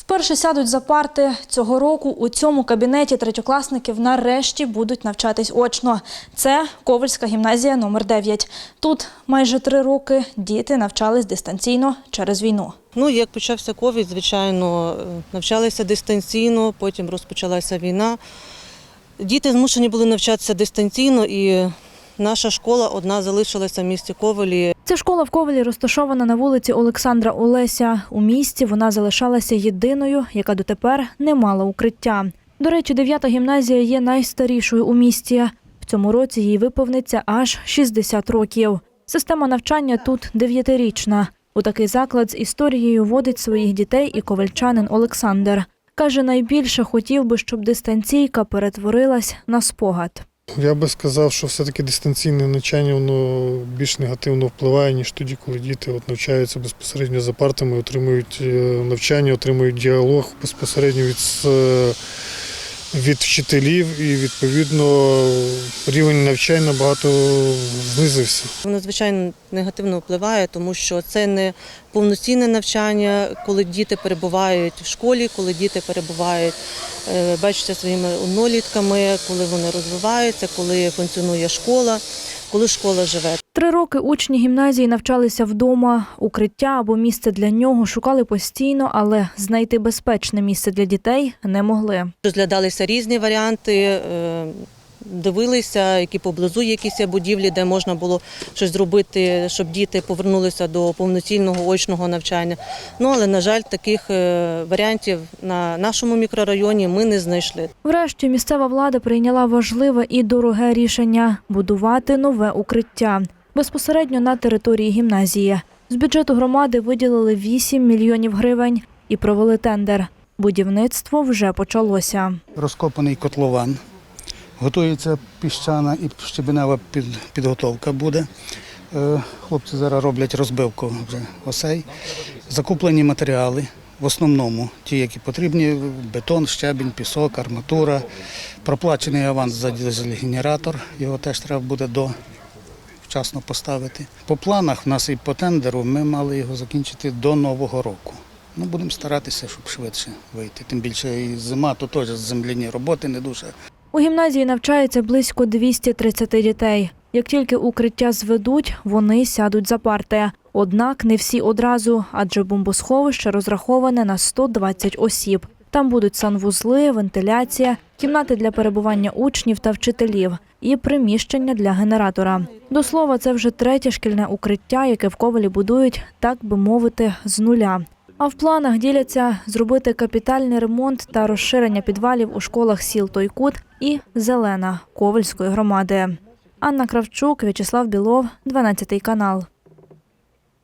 Вперше сядуть за парти цього року. У цьому кабінеті третьокласників нарешті будуть навчатись очно. Це Ковальська гімназія номер 9 Тут майже три роки діти навчались дистанційно через війну. Ну, як почався ковід, звичайно, е, навчалися дистанційно, потім розпочалася війна. Діти змушені були навчатися дистанційно, і наша школа одна залишилася в місті Ковелі. Ця школа в Ковалі розташована на вулиці Олександра Олеся. У місті вона залишалася єдиною, яка дотепер не мала укриття. До речі, дев'ята гімназія є найстарішою у місті. В цьому році їй виповниться аж 60 років. Система навчання тут дев'ятирічна. У такий заклад з історією водить своїх дітей і ковальчанин Олександр. Каже, найбільше хотів би, щоб дистанційка перетворилась на спогад. Я би сказав, що все-таки дистанційне навчання воно більш негативно впливає, ніж тоді, коли діти от навчаються безпосередньо за партами, отримують е, навчання, отримують діалог безпосередньо від, с- від вчителів і відповідно рівень навчання набагато знизився. Воно, звичайно, негативно впливає, тому що це не повноцінне навчання, коли діти перебувають в школі, коли діти перебувають, е, бачаться своїми однолітками, коли вони розвиваються, коли функціонує школа, коли школа живе. Три роки учні гімназії навчалися вдома. Укриття або місце для нього шукали постійно, але знайти безпечне місце для дітей не могли. Розглядалися різні варіанти, е, дивилися, які поблизу якісь будівлі, де можна було щось зробити, щоб діти повернулися до повноцінного очного навчання. Ну але на жаль, таких е, варіантів на нашому мікрорайоні ми не знайшли. Врешті місцева влада прийняла важливе і дороге рішення будувати нове укриття безпосередньо на території гімназії. З бюджету громади виділили 8 мільйонів гривень і провели тендер. Будівництво вже почалося. розкопаний котлован. Готується піщана і щебенева під, підготовка буде. Е, Хлопці зараз роблять розбивку вже осей. Закуплені матеріали, в основному ті, які потрібні: бетон, щебінь, пісок, арматура. Проплачений аванс за дизель-генератор, його теж треба буде до вчасно поставити. По планах в нас і по тендеру ми мали його закінчити до Нового року. Ну, будемо старатися, щоб швидше вийти. Тим більше і зима, то теж земляні роботи не дуже. У гімназії навчається близько 230 дітей. Як тільки укриття зведуть, вони сядуть за парти. Однак не всі одразу, адже бомбосховище розраховане на 120 осіб. Там будуть санвузли, вентиляція, кімнати для перебування учнів та вчителів і приміщення для генератора. До слова, це вже третє шкільне укриття, яке в Ковалі будують, так би мовити, з нуля. А в планах діляться зробити капітальний ремонт та розширення підвалів у школах сіл Тойкут і Зелена Ковальської громади. Анна Кравчук, В'ячеслав Білов, 12 канал.